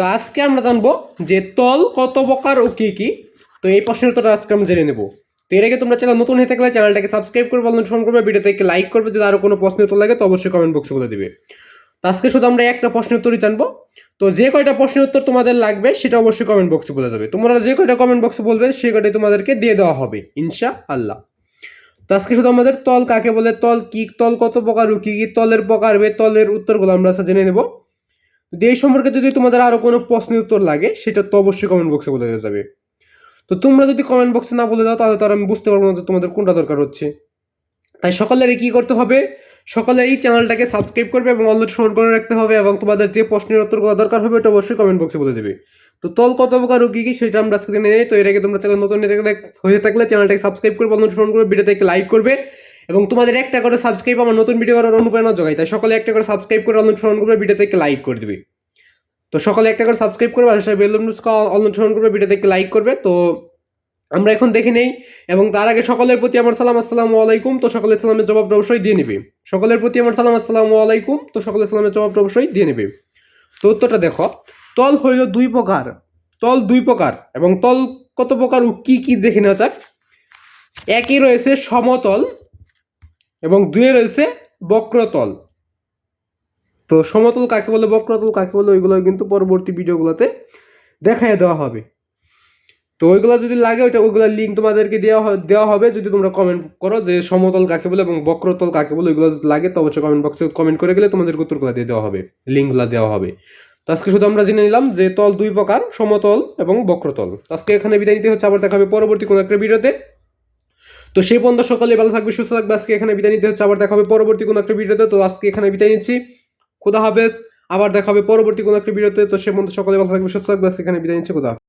তো আজকে আমরা জানব যে তল কত প্রকার ও কি কি? তো এই প্রশ্নের উত্তরটা আজকে আমরা জেনে নেব। তো এর আগে তোমরা চ্যানেল নতুন হয়ে থাকলে চ্যানেলটাকে সাবস্ক্রাইব করবে নোটিফিকেশন করবে ভিডিওতে লাইক করবে, যদি আরও কোনো প্রশ্নের উত্তর লাগে তো অবশ্যই কমেন্ট বক্সে বলে দিবে। তো আজকে শুধু আমরা একটা প্রশ্নের উত্তরই জানব। তো যে কয়টা প্রশ্নের উত্তর তোমাদের লাগবে সেটা অবশ্যই কমেন্ট বক্সে বলে যাবে। তোমরা যে কয়টা কমেন্ট বক্সে বলবে সেই কয়টাই তোমাদেরকে দিয়ে দেওয়া হবে ইনশা আল্লাহ তো আজকে শুধু আমাদের তল কাকে বলে? তল কি, তল কত প্রকার ও কি কি? তলের প্রকার, তলের উত্তরগুলো আমরা জেনে নেব। যদি এই সম্পর্কে যদি তোমাদের আরও কোনো প্রশ্নের উত্তর লাগে, সেটা তো অবশ্যই কমেন্ট বক্সে বলে দেওয়া যাবে। তো তোমরা যদি কমেন্ট বক্সে না বলে দাও, তাহলে তো আর আমি বুঝতে পারব না যে তোমাদের কোনটা দরকার হচ্ছে। তাই সকালের কি করতে হবে? সকালে এই চ্যানেলটাকে সাবস্ক্রাইব করবে এবং অলরেডি স্মরণ করে রাখতে হবে এবং তোমাদের যে প্রশ্নের উত্তরগুলো দরকার হবে এটা অবশ্যই কমেন্ট বক্সে বলে দেবে। তো তল কত প্রকার ও কি সেটা আমরা আজকে জেনে নেই। তো এর আগে তোমরা চ্যানেল নতুন হয়ে থাকলে চ্যানেলটাকে সাবস্ক্রাইব করবে অলরেডি স্মরণ করবে ভিডিওতে লাইক করবে। এবং তোমাদের একটা করে সাবস্ক্রাইব আমার নতুন ভিডিও করার অনুপ্রেরণা যোগায়। তাই সকলে একটা করে সাবস্ক্রাইব করে অলরেডি স্মরণ করবে ভিডিওতে একটা লাইক করে দিবে। তো সকলে একটা করে সাবস্ক্রাইব করবে, আর বেল অলরেডি স্মরণ করবে ভিডিওতে একটা লাইক করবে। তো আমরা এখন দেখে নেই, এবং তার আগে সকলের প্রতি আমার সালাম, আসসালামু আলাইকুম। তো সকলের সালামের জবাবটা অবশ্যই দিয়ে নেবে। সকলের প্রতি আমার সালাম, আসসালামু আলাইকুম। তো সকলের সালামের জবাবটা অবশ্যই দিয়ে নেবে। তো উত্তরটা দেখো, তল হইল দুই প্রকার। তল দুই প্রকার, এবং তল কত প্রকার ও কি কি দেখে নেওয়া যাক। একই রয়েছে সমতল এবং দুয়ে রয়েছে বক্রতল। তো সমতল কাকে বলে, বক্রতল কাকে বলে, ওইগুলো কিন্তু পরবর্তী ভিডিওগুলোতে দেখাই দেওয়া হবে। তো ওইগুলো যদি লাগে, ওইটা ওইগুলোর লিঙ্ক তোমাদেরকে দেওয়া দেওয়া হবে। যদি তোমরা কমেন্ট করো যে সমতল কাকে বলে এবং বক্রতল কাকে বলে, ওইগুলো যদি লাগে, তো অবশ্যই কমেন্ট বক্সে কমেন্ট করে গেলে তোমাদের উত্তরগুলো দিয়ে দেওয়া হবে। লিঙ্কগুলো দেওয়া হবে। তো আজকে শুধু আমরা জেনে নিলাম যে তল দুই প্রকার, সমতল এবং বক্রতল। আজকে এখানে বিদায় নিতে হচ্ছে। আবার দেখা হবে পরবর্তী কোনো একটা ভিডিওতে। তো সেই পর্যন্ত সকালে ভালো থাকবে, সুস্থ থাকবে। আজকে এখানে বিদায় নিতে হচ্ছে। আবার দেখা হবে পরবর্তী কোনো একটা ভিডিওতে। তো আজকে এখানে বিদায় নিচ্ছি। খোদা হাফেজ। আবার দেখা হবে পরবর্তী কোনো একটা ভিডিওতে। তো সে পর্যন্ত সকালে ভালো থাকবে, সুস্থ থাকবে। আজকে এখানে বিদায় নিচ্ছে। খুদা।